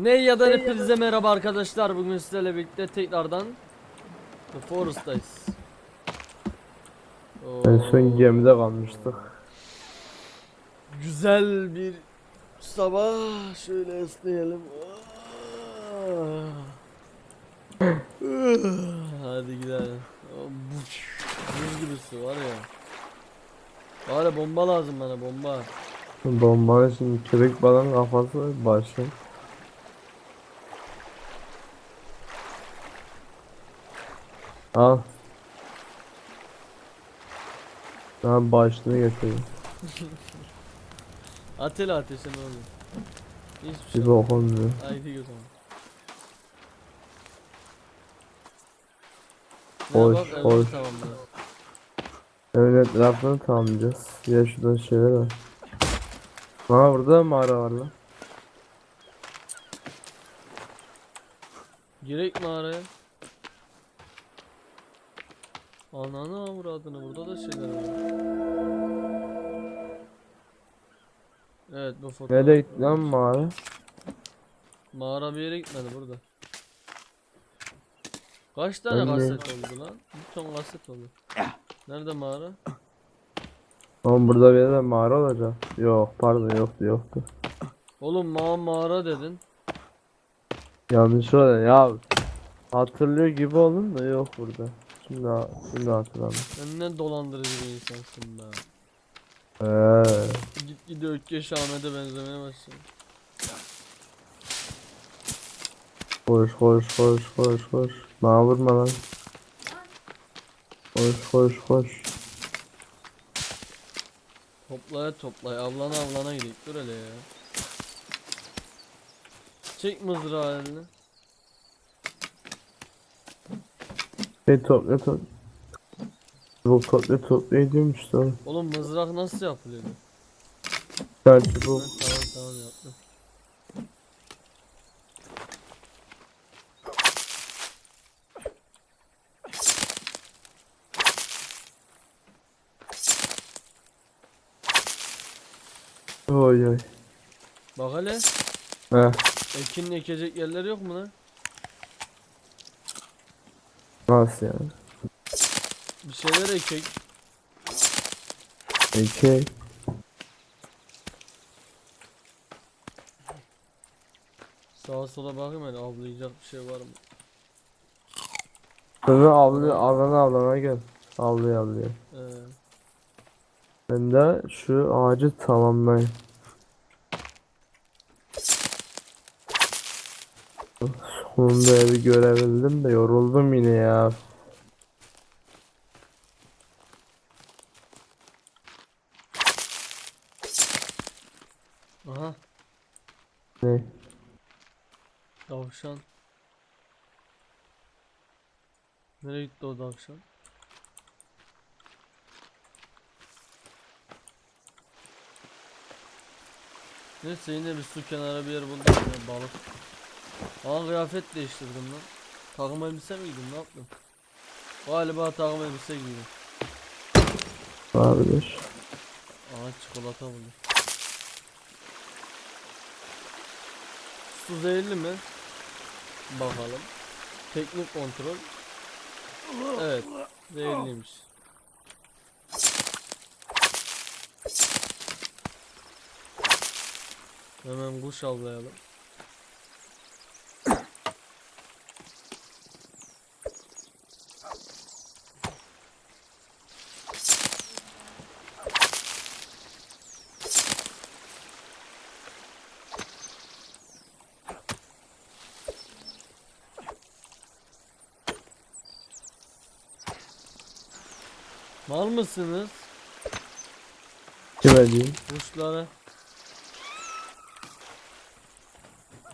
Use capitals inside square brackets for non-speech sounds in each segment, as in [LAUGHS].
Ne ya da hepinize merhaba arkadaşlar. Bugün sizlerle birlikte tekrardan The Forest'tayız. En son gemide kalmıştık. Güzel bir sabah. Şöyle esneyelim. Hadi gidelim. Buz, gibi su var ya. Var ya bomba lazım bana bomba. Bombanın şimdi kürek balon kafası başı. Al. Ben başını getirdim. [LAUGHS] Ateli ateşe ne oluyor? Hiçbir şey Bir olmaz. bok olmuyor. Haydi götür. Hoş, bak, evet. Evin etrafını tamamlayacağız. Ya şurada şeyler var. Aa burada mağara var lan. Girek mağaraya. Ananı avradını burada da şeyler var. Evet bu fotoğraf. Nereye gitti lan mağara? Mağara bir yere gitmedi burada. Kaç tane Ben de- kaset oldu lan? Bir ton kaset oldu. Nerede mağara? Oğlum burada bir yerde mağara olacak. Yok pardon yoktu yoktu. Oğlum ma mağara dedin. Yanlış oldu ya. Hatırlıyor gibi oldum da yok burada. Şimdi, ha- şimdi hatırladım. Sen ne dolandırıcı bir insansın be. Eee. Git gide Ökkeş Ahmet'e benzemeye başladın. Koş koş koş koş koş. Bana vurma lan. Koş koş koş. Toplaya toplaya avlana avlana gidelim dur hele ya. Çek mızrağı eline. Şey topla topla. Bu topla topla ediyorum işte oğlum. Mızrak nasıl yapılıyor? Sen çubuk. Ben tamam tamam yaptım. Oy oy. Bak hele Heh. ekin ekecek yerler yok mu lan? Nasıl yani? Bir şeyler ekek. İki. Sağa sola bakayım hele avlayacak bir şey var mı? Sonra avlı avlana avlana gel. Avlıyor avlıyor. Ee, Ben de şu ağacı tamamlayayım. Sonunda evi görebildim de yoruldum yine ya. aha Ne? tavşan. Nereye gitti o tavşan? Neyse yine bir su kenarı bir yer buldum ya balık. Aa kıyafet değiştirdim lan. Takım elbise mi giydim ne yaptım? Galiba takım elbise giydim. Olabilir. Aa çikolata buldum. Su zehirli mi? Bakalım. Teknik kontrol. Evet. Zehirliymiş. Hemen kuş avlayalım. Kime diyeyim? Kuşlara.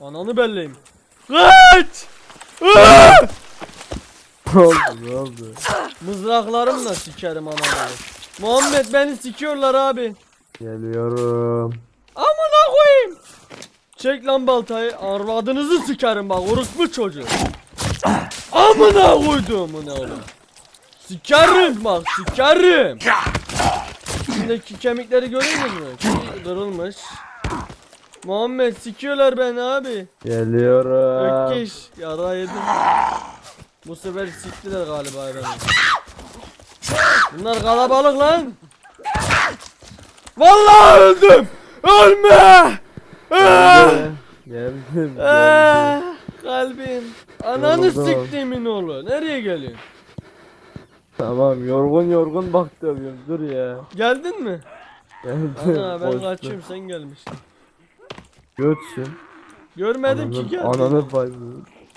Ananı belleyim. Kaç! Ne oldu ne oldu? Mızraklarımla sikerim ananı. Muhammed beni sikiyorlar abi. Geliyorum. Amına koyayım. Çek lan baltayı. Arvadınızı sikerim bak orospu çocuğu. Amına koydum ne oğlum. Sikerim bak sikerim. İçindeki kemikleri görüyor musunuz? Kırılmış. Muhammed sikiyorlar beni abi. Geliyorum. Ökkeş yara yedim. Bu sefer siktiler galiba beni. Bunlar kalabalık lan. Vallahi öldüm. Ölme. Ah! Geldim. Geldim. geldim. Ah, Kalbim. Ananı Yoruldum. siktimin oğlu. Nereye geliyorsun? Tamam yorgun yorgun bak dur ya. Geldin mi? Ana ben Koştum. kaçıyorum sen gelmiştin. Götsün. Görmedim ki Ananı, gel. ananı bacı.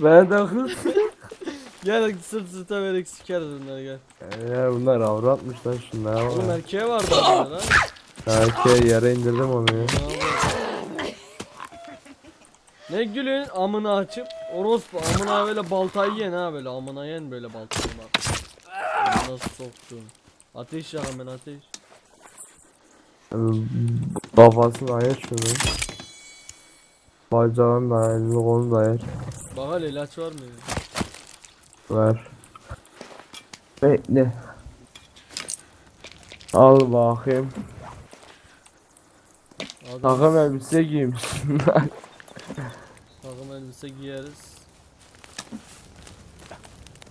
Ben de kız. [LAUGHS] Gel sırt sırta vererek sikeriz bunları gel. Ya bunlar avratmış lan şunlar Oğlum var. erkeğe vardı adamda lan. Erkeğe yere indirdim onu ya. Ne gülün amına açıp orospu amına böyle baltayı yen ha böyle amına yen böyle baltayı bak. Nasıl soktun? Ateş yak hemen ateş. Kafasını ayır şunu. Bacağını da ayır, kolunu da ayır. Bak hele ilaç var mı? ya? Ver. Bekle. Al bakayım. Adam Takım elbise giymişsin takım elbise giyeriz.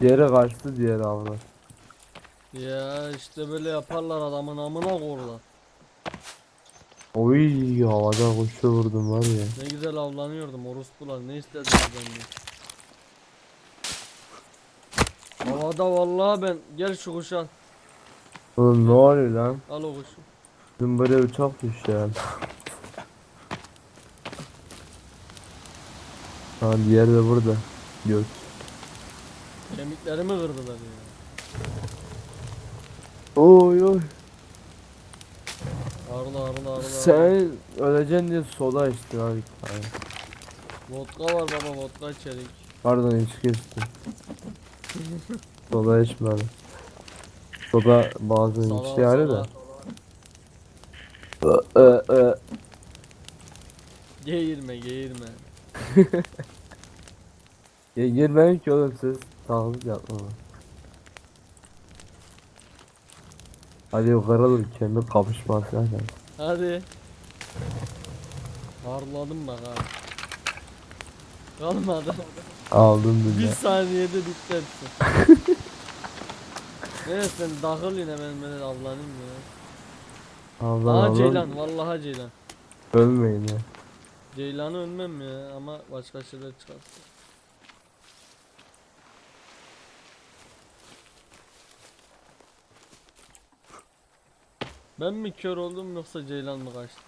Diğeri kaçtı diğer avrat. Ya işte böyle yaparlar adamın amına korlar. Oy havada kuşu vurdum var ya. Ne güzel avlanıyordum orospular ne istediniz benden. Havada vallahi ben gel şu kuşu al. Oğlum ne oluyor lan? Al o kuşu. Dün böyle uçak düştü yani. Ha diğer de burada. Göt. Kemiklerimi kırdılar ya. Oy oy. Arla arla arla. Sen öleceksin diye soda içtin abi. Ay, Vodka var baba vodka içerik. Pardon içki içtim. soda içmedim. Soda bazen Sana içti yani sana. de. Ö, ö, ö. Geğirme geğirme. [LAUGHS] Ya girmeyin ki oğlum siz taklit yapma. Hadi dur kendi kapışması zaten. Hadi. Harladım bak ha. Kalmadı. Aldım Bir dünya. saniyede hepsi. [LAUGHS] Neyse sen dahil yine ben böyle avlanayım ya. Allah Aa Allah. Ceylan vallahi Ceylan. Ölmeyin ya. Ceylan'ı ölmem ya ama başka şeyler çıkarsa. Ben mi kör oldum yoksa Ceylan mı kaçtı?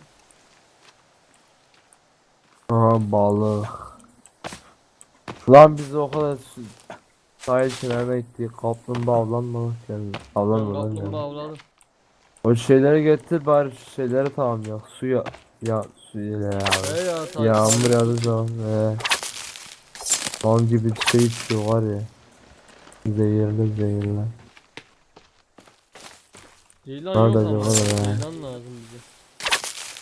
Aha balık. Lan biz o kadar su- sahil kenarına gittik. Kaplumbağa avlanmamak geldi. Ben Avlanmamak kaplumbağa geldi. avladım. O şeyleri getir bari şu şeyleri tamam ya. Suya ya suya ya. He ya tabii. Yağmur yağdığı zaman he. Son gibi şey içiyor var ya. Zehirli zehirli. Ceylan Nerede yok ama. acaba? Ceylan lazım bize.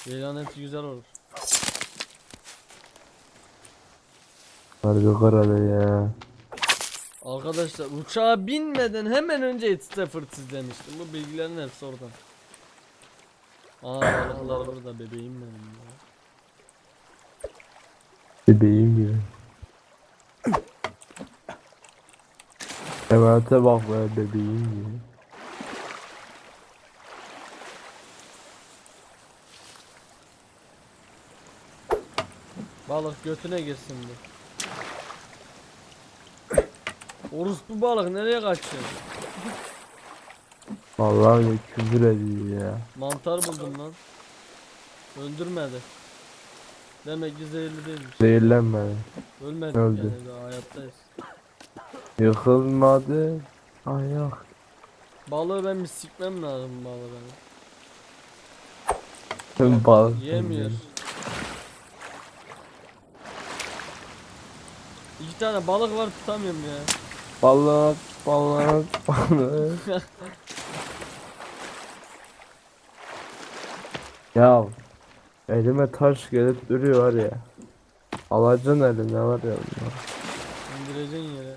Ceylan eti güzel olur. Harbi karalı ya. Arkadaşlar uçağa binmeden hemen önce Ed Stafford izlemiştim. Bu bilgilerin hepsi oradan. Aa balıklar burada bebeğim benim ya. Bebeğim gibi. Emanete bak be bebeğim gibi. Balık götüne girsin bu. Orospu balık nereye kaçıyor? Vallahi ya küfür ediyor ya. Mantar buldum lan. Öldürmedi. Demek ki zehirli değilmiş. Zehirlenmedi. Ölmedik Öldü. yani daha hayattayız. Yıkılmadı. Ayak. Balığı ben bir sikmem lazım balığı benim. Tüm balık. Yemiyor. İki tane balık var tutamıyorum ya. Balık, balık, balık. [LAUGHS] ya elime taş gelip duruyor var ya. Alacaksın eline var ya. bunlar. İndireceksin yere.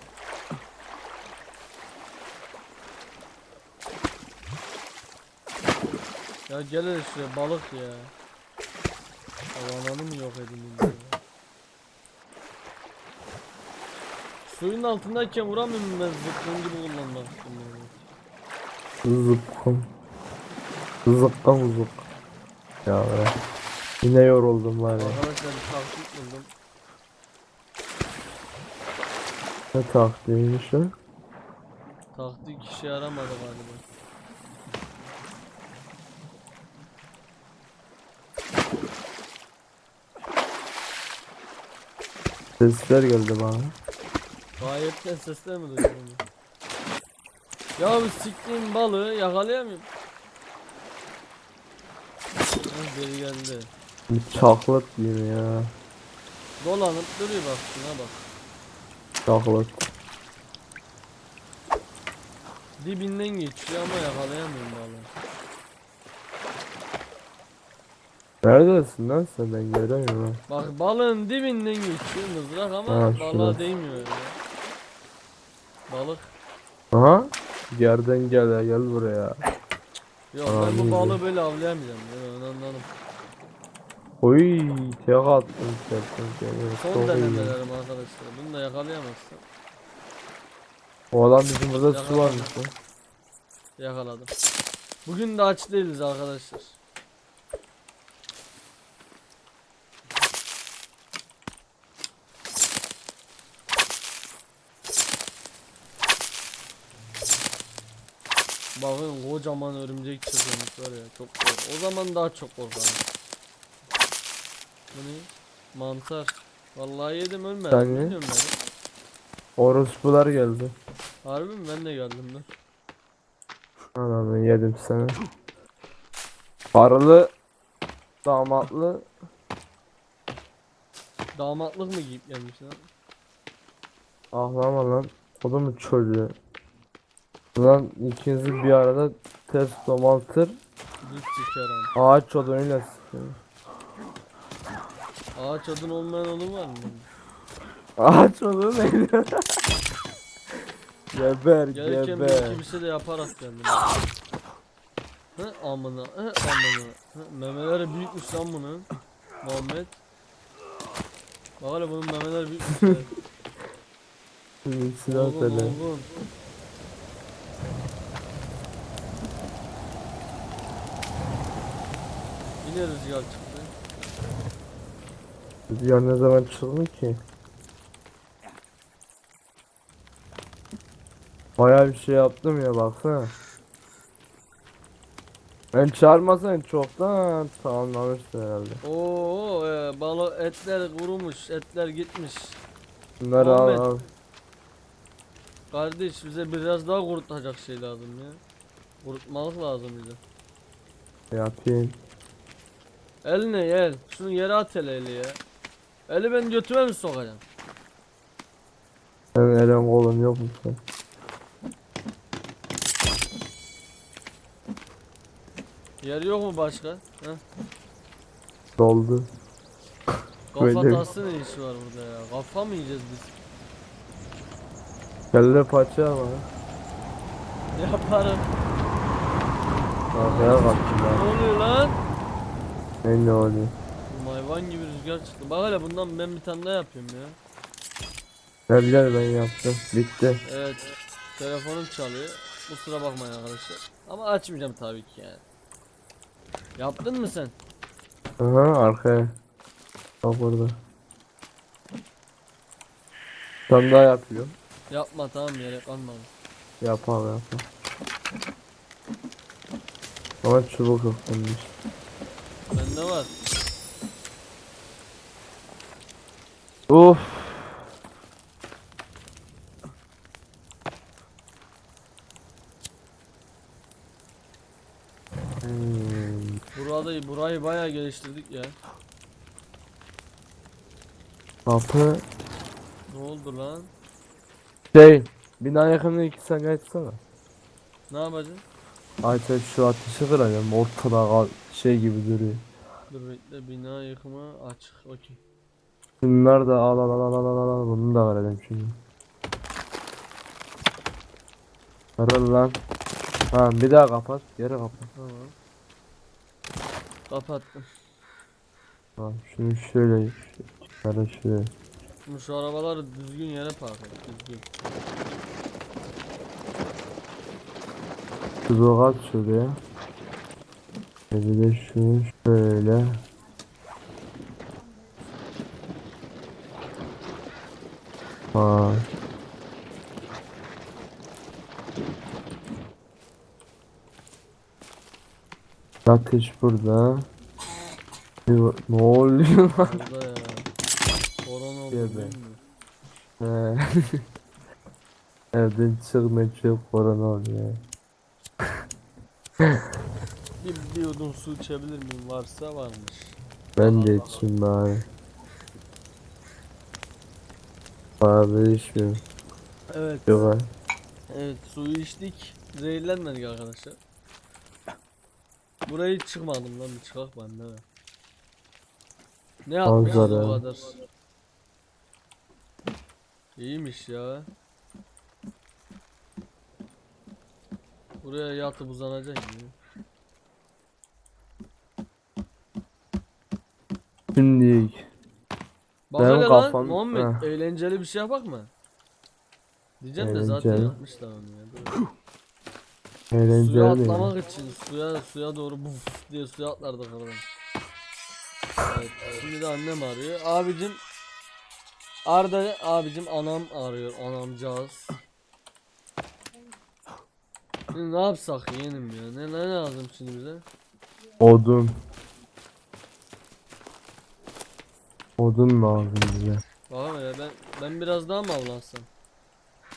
Ya gel hele şuraya balık ya. Alananı mı yok edeyim ya? Suyun altındayken vuramıyorum ben zıplığın gibi kullanmak istiyorum. Zıkkım. Zıkkım zık. Ya be. Yine yoruldum var ya. Arkadaşlar bir taktik buldum. Ne taktiğiymiş o? Taktik işe yaramadı galiba. Sesler geldi bana. Gayetten sesler mi duydun? Ya bu siktiğim balığı yakalayamıyorum. Heh, biri geldi. Bir çaklat diyeyim ya. Dolanıp duruyor bak şuna bak. Çaklat. Dibinden geçiyor ama yakalayamıyorum balığı. Neredesin lan sen ben göremiyorum ha. Bak balığın dibinden geçiyor mızrak ama Ha, balığa şurası. değmiyor ya. Balık. Aha. Yerden gel ya gel buraya. Yok Aa, ben bu balığı böyle avlayamayacağım. Ya, onu anladım. Oy tek attım sertten geliyor. Son Çok iyi. denemelerim arkadaşlar. Bunu da yakalayamazsam O adam bizim burada su Yakaladım. varmış lan. yakaladım. Bugün de aç değiliz arkadaşlar. Bakın kocaman örümcek var ya çok kork. O zaman daha çok korkarım. Bu ne? Mantar. Vallahi yedim ölmedim. Sen ye. Bilmiyorum ben. Orospular geldi. Harbi mi? Ben de geldim dur. Ananı yedim seni. Paralı damatlı Damatlık mı giyip gelmiş lan? ahlama lan. Odumun çocuğu. Lan ikinizi bir arada ters domaltır. Düz sikerim. Ağaç odunuyla sıkıyor. Ağaç odun olmayan odun var mı? Ağaç odunu neydi? geber Gelirken geber. bir şey de yaparak geldim. Hı amına, hı amına. Hı, memeleri büyükmüş lan bunun. Muhammed. Bak hele bunun memeleri büyükmüş. Silah Olgun, söyle. Yine rüzgar çıktı. Rüzgar ne zaman çıktı ki? Bayağı bir şey yaptım ya baksana. Ben çağırmasan çoktan tamamlamıştı herhalde. Oo, e, balı etler kurumuş, etler gitmiş. Bunları al al. Kardeş bize biraz daha kurutacak şey lazım ya. Kurutmalık lazım bize. Yapayım. El ne el? Şunu yere at hele eli ya. Eli ben götüme mi sokacağım? Senin elin kolun yok mu sen? Yer yok mu başka? Heh. Doldu. Kafa Böyle. tası ne işi var burada ya? Kafa mı yiyeceğiz biz? Kelle paça var. Yaparım. Arkaya kaçtım Ne ben. oluyor lan? Ne oluyor? Hayvan gibi rüzgar çıktı. Bak hele bundan ben bir tane daha yapıyorum ya. Gel ben yaptım. Bitti. Evet. Telefonum çalıyor. Kusura bakmayın arkadaşlar. Ama açmayacağım tabii ki yani. Yaptın mı sen? Aha arkaya. Bak burada. Sen daha yapıyorum. Yapma tamam yere kalmadı. Yapalım yapalım. Ama çubuk yok. Bende var. Of. Burada burayı bayağı geliştirdik ya. Kapı Ne oldu lan? şey bina yakınlığı iki saniye açsana. Ne yapacaksın? Aç aç şu ateşi kıracağım ortada kal- şey gibi duruyor. Dur bekle bina yıkımı açık. Okey. Bunlar da al al al al al al al bunu da vereceğim şimdi. Kırıl lan. Ha bir daha kapat geri kapat. Tamam. Kapattım. Tamam şunu şöyle şöyle şöyle. Şimdi Şu arabaları düzgün yere park et. Düzgün. Şunu at şuraya. Bir de şunu şöyle. Ha. Ateş burada. Ne oluyor lan? Burada ya. Korona oldu. [LAUGHS] Evden çıkma çok korona oluyor. [LAUGHS] Bir, bir yudum su içebilir miyim? Varsa varmış. Ben de içeyim bari. Abi içmiyorum. Evet. Yok. Evet suyu içtik. Zehirlenmedik arkadaşlar. Buraya hiç çıkmadım lan bir çıkak bende de. Ne Manzara. o kadar? İyiymiş ya. Buraya yatıp uzanacaksın ya. Şimdi Bak hele lan kafam- Muhammed Heh. eğlenceli bir şey yapak mı? Diyeceğim de zaten Eğlenceli. yapmışlar onu ya. Dur. Suya eğlenceli atlamak için suya suya doğru buf diye suya atlardık oradan. Evet, şimdi de annem arıyor. Abicim Arda abicim anam arıyor. Anamcağız. Şimdi ne yapsak yeğenim ya? Ne, ne lazım şimdi bize? Odun. Odun lazım bize. Bakalım ya ben ben biraz daha mı avlansam?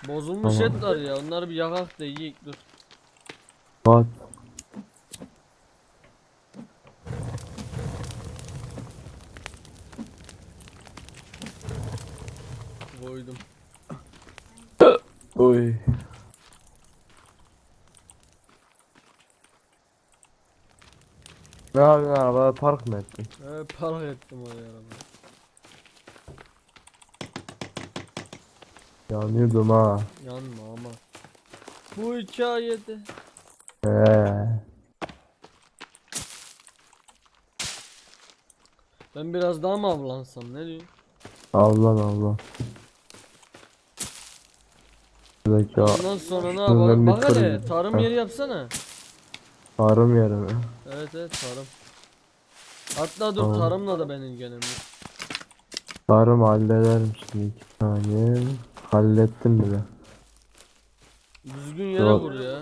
Bozulmuş Tamam. et var ya onları bir yakak da yiyek dur. Bak. Koydum. Oy. Ne yapıyorsun arabada park mı ettin? Ee, para ettim oraya araba. Yanıyordum ha. Yanma ama. Bu hikayede He. ben biraz daha mı avlansam ne diyorsun? Allah Allah. Buradaki o Ondan sonra ne yapalım? bir Bak kırmızı. tarım yeri yapsana. tarım yeri mi? Evet evet tarım. Hatta dur Tamam. tarımla da ben ilgilenim. Tarım hallederim şimdi iki saniye. Hallettim bile. Düzgün yere Yok. vur ya.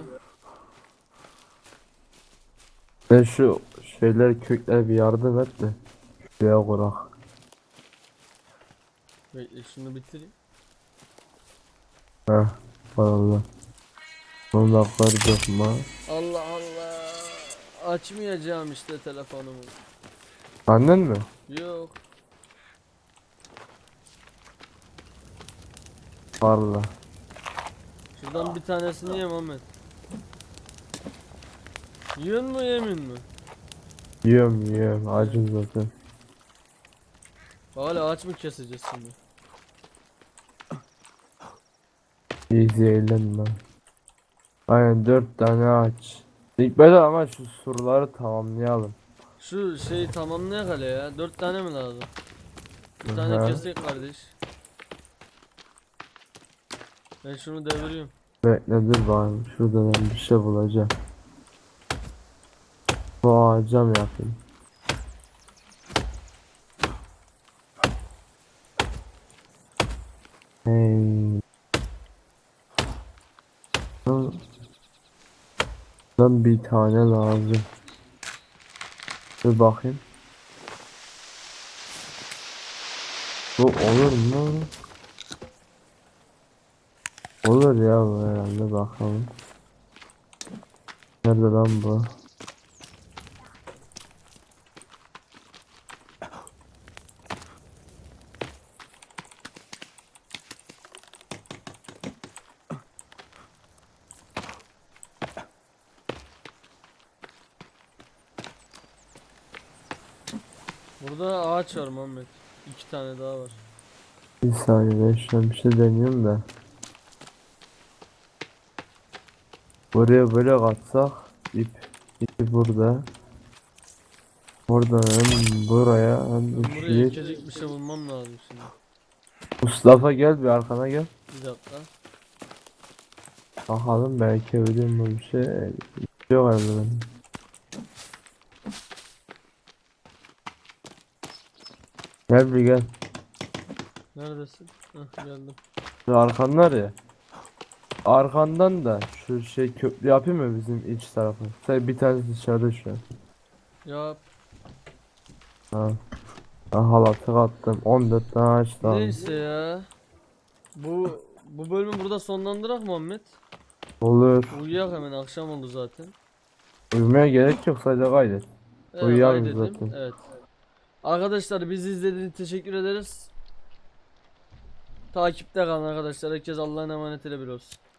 Ben şu şeyler kökler bir yardım et de. Şuraya kurak. Bekle şunu bitireyim. Heh. Valla. On dakika yapma. Allah Allah. Açmayacağım işte telefonumu. Annen mi? Yok. Valla. Şuradan bir tanesini yem Ahmet. Yiyor mu yemin mi? Yiyorum yiyorum. Acım zaten. Hala aç mı keseceğiz şimdi? Easy eğlen lan. Aynen dört tane aç. İlk böyle ama şu surları tamamlayalım. Şu şeyi tamamlayak hele ya. Dört tane mi lazım? Bir tane kesek kardeş. Ben şunu deviriyorum. Bekle dur bakayım. Şurada ben bir şey bulacağım. Bu ağaca yapayım? Hey. Lan bir tane lazım. Dur bakayım. Bu olur mu? Olur ya bu herhalde bakalım. Nerede lan bu? Burada ağaç var Muhammed. İki tane daha var. Bir saniye ben şuna bir şey deniyorum da. Buraya böyle katsak ip ipi burada. Oradan hem buraya hem buraya şuraya. ekecek bir şey bulmam lazım şimdi. Mustafa gel bir arkana gel. Bir dakika. Bakalım belki ölüm bir şey. Yok herhalde benim. Gel bir gel. Neredesin? Heh geldim. Şu arkan var ya. Arkandan da şu şey köprü yapayım mı bizim iç tarafı? Sen bir tanesi dışarıda şu an. Ya Ha. Ben halatı attım. 14 tane ağaç da aldım. neyse ya. Bu bu bölümü burada sonlandırak Muhammed. Olur. Uyuyak hemen akşam oldu zaten. Uyumaya gerek yok sadece kaydet. Evet, Uyuyalım zaten. Evet. Arkadaşlar bizi izlediğiniz için teşekkür ederiz. Takipte kalın arkadaşlar. Herkes Allah'ın emanetiyle bir olsun.